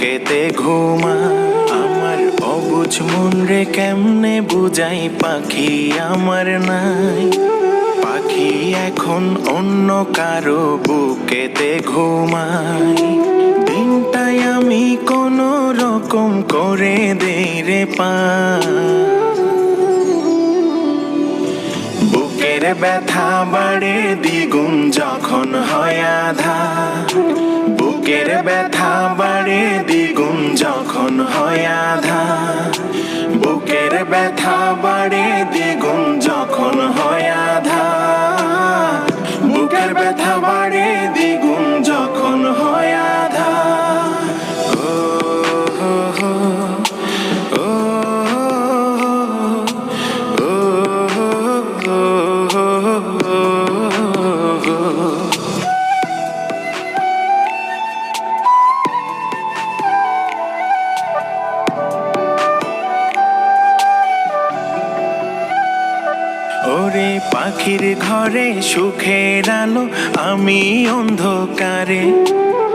বুকেতে ঘুমা। আমার অবুঝ মন রে কেমনে বুঝাই? পাখি আমার নাই। পাখি এখন অন্য কারও বুকেতে ঘুমাই দিনটাই আমি কোনো রকম করে দেই রে পা। বুকের ব্যথা বাড়ে দ্বিগুণ যখন হয় আধা। বুকের ব্যথা বাড়ে দ্বিগুণ যখন হয় আধা। বুকের ব্যথা বাড়ে দ্বিগুণ ওরে পাখির ঘরে সুখের আলো, আমি অন্ধকারে।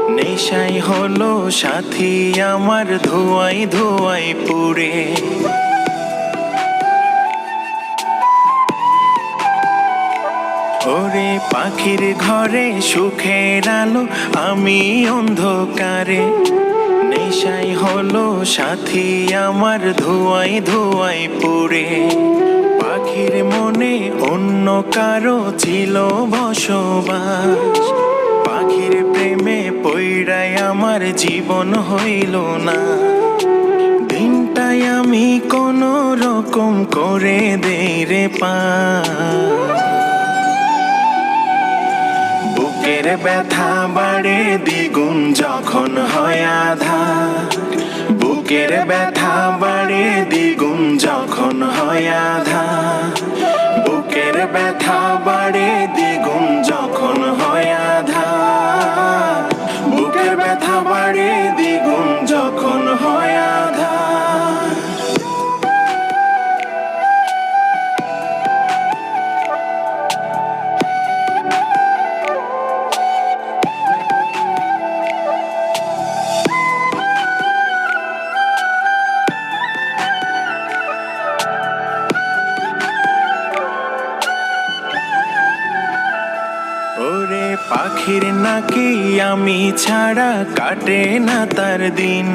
নেশাই হলো সাথী আমার, ধোয়াই ধোয়াই পুড়ে। ওরে পাখির ঘরে সুখের আলো, আমি অন্ধকারে। নেশাই হলো সাথী আমার, ধোয়াই ধোয়াই পাখির মনে অন্য কারও ছিল বসবাস। পাখির প্রেমে পইড়াই আমার জীবন হইল না। দিনটাই আমি কোনো রকম করে দেই রে পা। বুকের ব্যথা বাড়ে দ্বিগুণ যখন হয় আধা বুকের ব্যথা বাড়ে দ্বিগুণ যখন হয় ব্যথা বাড়ে দ্বিগুণ যখন হয় আধা। বুকের ব্যথা বাড়ে পাখির নাকি আমি ছাড়া কাটে না তার দিন।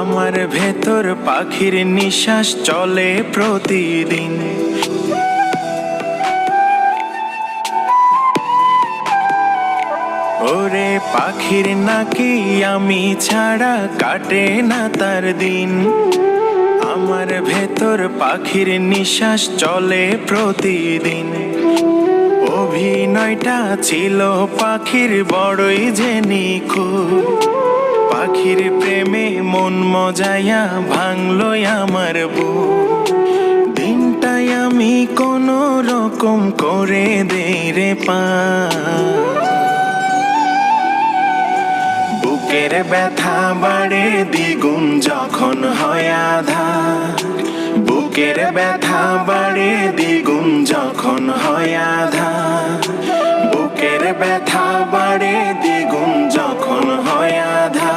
আমার ভেতর পাখির নিঃশ্বাস চলে প্রতিদিন। ওরে পাখির নাকি আমি ছাড়া কাটে না তার দিন। আমার ভেতর পাখির নিঃশ্বাস চলে প্রতিদিন। অভিনয়টা ছিল পাখির বড়ই যে নিখুঁত পাখির প্রেমে মন মজায়া ভাঙলো আমার বুক। দিনটাই আমি কোনো রকম করে দেই রে পা। বুকের ব্যথা বাড়ে দ্বিগুণ যখন হয় আধা বুকের ব্যথা পারে দ্বিগুণ যখন হয় আধা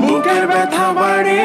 বুকের ব্যথা বাড়ে